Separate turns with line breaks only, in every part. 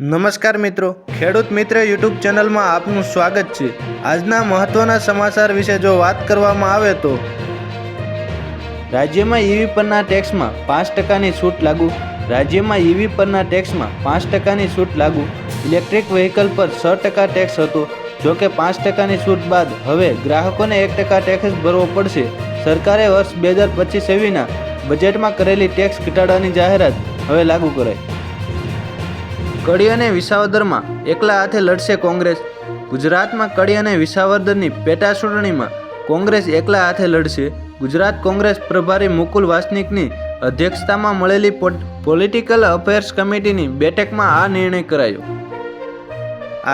નમસ્કાર મિત્રો. ખેડૂત મિત્ર યુટ્યુબ ચેનલમાં આપનું સ્વાગત છે. આજના મહત્વના સમાચાર વિશે જો વાત કરવામાં આવે તો રાજ્યમાં ઈવી પરના ટેક્સમાં પાંચ ટકાની છૂટ લાગુ. રાજ્યમાં ઈવી પરના ટેક્સમાં પાંચ ટકાની છૂટ લાગુ. ઇલેક્ટ્રિક વ્હીકલ પર છ ટકા ટેક્સ હતો. જો કે પાંચ ટકાની છૂટ બાદ હવે ગ્રાહકોને એક ટકા ટેક્સ ભરવો પડશે. સરકારે વર્ષ બે હજાર પચીસ એવીના બજેટમાં કરેલી ટેક્સ ઘટાડવાની જાહેરાત હવે લાગુ કરાઈ. કડી અને વિસાવદરમાં એકલા હાથે લડશે કોંગ્રેસ. ગુજરાતમાં કડી અને વિસાવદરની પેટા ચૂંટણીમાં કોંગ્રેસ એકલા હાથે લડશે. ગુજરાત કોંગ્રેસ પ્રભારી મુકુલ વાસનિકની અધ્યક્ષતામાં મળેલી પોલિટિકલ અફેર્સ કમિટીની બેઠકમાં આ નિર્ણય કરાયો.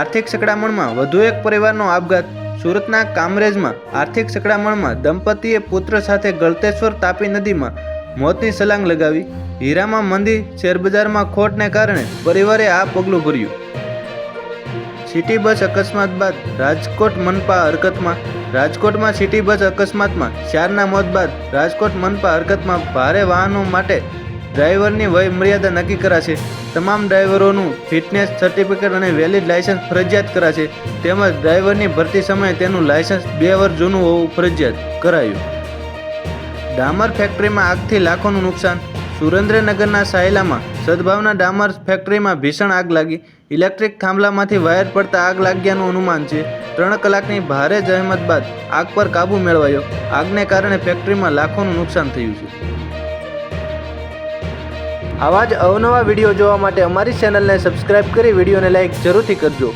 આર્થિક સકડામણમાં વધુ એક પરિવારનો આપઘાત. સુરતના કામરેજમાં આર્થિક સકડામણમાં દંપતીએ પુત્ર સાથે ગળતેશ્વર તાપી નદીમાં મોતની સલાંગ લગાવી હીરામાં મંદી શેરબજારમાં ખોટને કારણે પરિવારે આ પગલું ભર્યું. સિટી બસ અકસ્માત બાદ રાજકોટ મનપા હરકતમાં, રાજકોટમાં સિટી બસ અકસ્માતમાં ચારના મોત બાદ રાજકોટ મનપા હરકતમાં ભારે વાહનો માટે ડ્રાઈવરની વય મર્યાદા નક્કી કરાશે. તમામ ડ્રાઈવરોનું ફિટનેસ સર્ટિફિકેટ અને વેલિડ લાયસન્સ ફરજિયાત કરાશે. તેમજ ડ્રાઈવરની ભરતી સમયે તેનું લાયસન્સ બે વર્ષ જૂનું હોવું ફરજિયાત કરાયું. ડામર ફેક્ટરીમાં આગથી લાખોનું નુકસાન. સુરેન્દ્રનગરના સાયલામાં સદભાવના ડામર ફેક્ટરીમાં ભીષણ આગ લાગી. ઇલેક્ટ્રિક થાંભલામાંથી વાયર પડતા આગ લાગ્યાનું અનુમાન છે. ત્રણ કલાકની ભારે જહેમત બાદ આગ પર કાબૂ મેળવાયો. આગને કારણે ફેક્ટરીમાં લાખોનું નુકસાન થયું છે. આવા જ અવનવા વીડિયો જોવા માટે અમારી ચેનલને સબસ્ક્રાઇબ કરી વિડીયોને લાઇક જરૂરથી કરજો.